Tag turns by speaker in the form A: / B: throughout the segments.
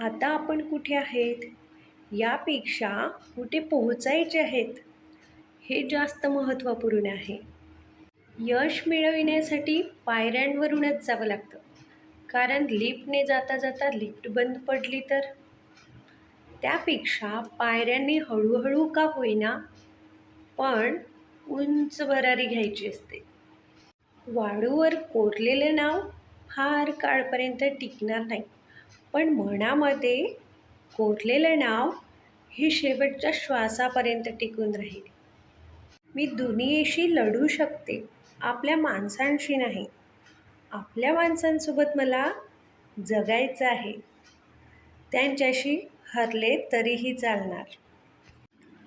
A: आता आपण कुठे आहेत? यापेक्षा कुठे पोहोचायचे आहेत? हे जास्त महत्त्वपूर्ण आहे. यश मिळविण्यासाठी पायऱ्यांवरूनच जावं लागतं. कारण लिफ्टने जाता जाता लिफ्ट बंद पडली तर? त्यापेक्षा पायऱ्यांनी हळूहळू का होईना? पण उंच भरारी घ्यायची असते. वाळूवर कोरलेलं नाव फार काळपर्यंत टिकणार नाही. पण मनामध्ये कोरलेलं नाव हे शेवटच्या श्वासापर्यंत टिकून राहील. मी दुनियेशी लढू शकते आपल्या माणसांशी नाही. आपल्या माणसांसोबत मला जगायचं आहे. त्यांच्याशी हरले तरीही चालणार.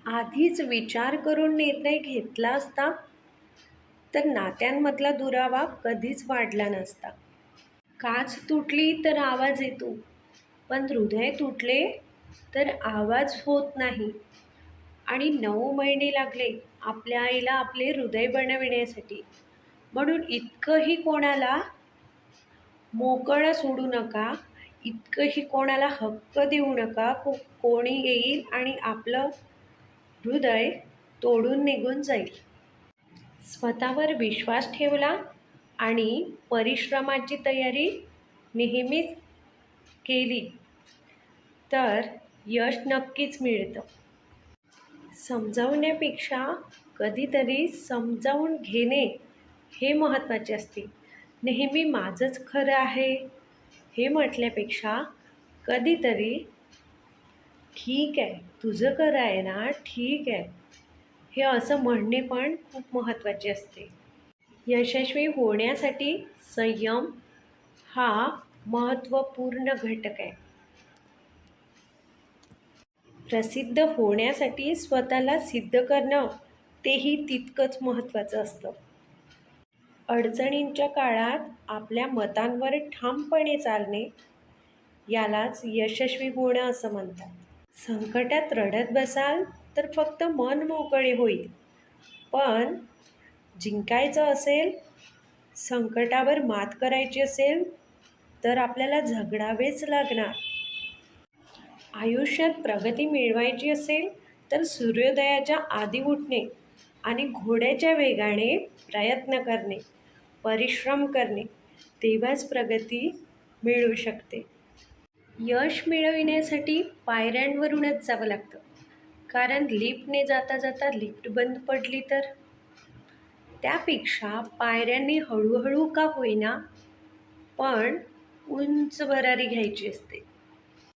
A: आधीच विचार करून निर्णय घेतला असता तर नात्यांमधला दुरावा कधीच वाढला नसता. काच तुटली तर आवाज येतो. पण हृदय तुटले तर आवाज होत नाही. आणि नऊ महिने लागले आपल्या आईला आपले हृदय बनविण्यासाठी. म्हणून इतकंही कोणाला मोकळं सोडू नका इतकंही कोणाला हक्क देऊ नका को कोणी येईल आणि आपलं हृदय तोडून निघून जाईल. स्वतःवर विश्वास ठेवला आणि परिश्रमाची तयारी नेहमीच केली तर यश नक्कीच मिळतं. समजावण्यापेक्षा कधीतरी समजावून घेणे हे महत्त्वाचे असते. नेहमी माझंच खरं आहे हे म्हटल्यापेक्षा कधीतरी ठीक आहे तुझं खरं आहे ना ठीक आहे. हे असं म्हणणे पण खूप महत्त्वाचे असते. यशस्वी होण्यासाठी संयम हा महत्त्वपूर्ण घटक आहे. प्रसिद्ध होण्यासाठी स्वतःला सिद्ध करणं तेही तितकंच महत्त्वाचं असतं. अडचणींच्या काळात आपल्या मतांवर ठामपणे चालणे यालाच यशस्वी होणं असं म्हणतात. संकटात रडत बसाल तर फक्त मन मोकळे होईल. पण जिंकायचं असेल संकटावर मात करायची असेल तर आपल्याला झगडावेच लागणार. आयुष्यात प्रगती मिळवायची असेल तर सूर्योदयाच्या आधी उठणे आणि घोड्याच्या वेगाने प्रयत्न करणे परिश्रम करणे तेव्हाच प्रगती मिळू शकते. यश मिळविण्यासाठी पायऱ्यांवरूनच जावं लागतं. कारण लिफ्टने जाता जाता लिफ्ट बंद पडली तर? त्यापेक्षा पायऱ्यांनी हळूहळू का होईना? पण उंच भरारी घ्यायची असते.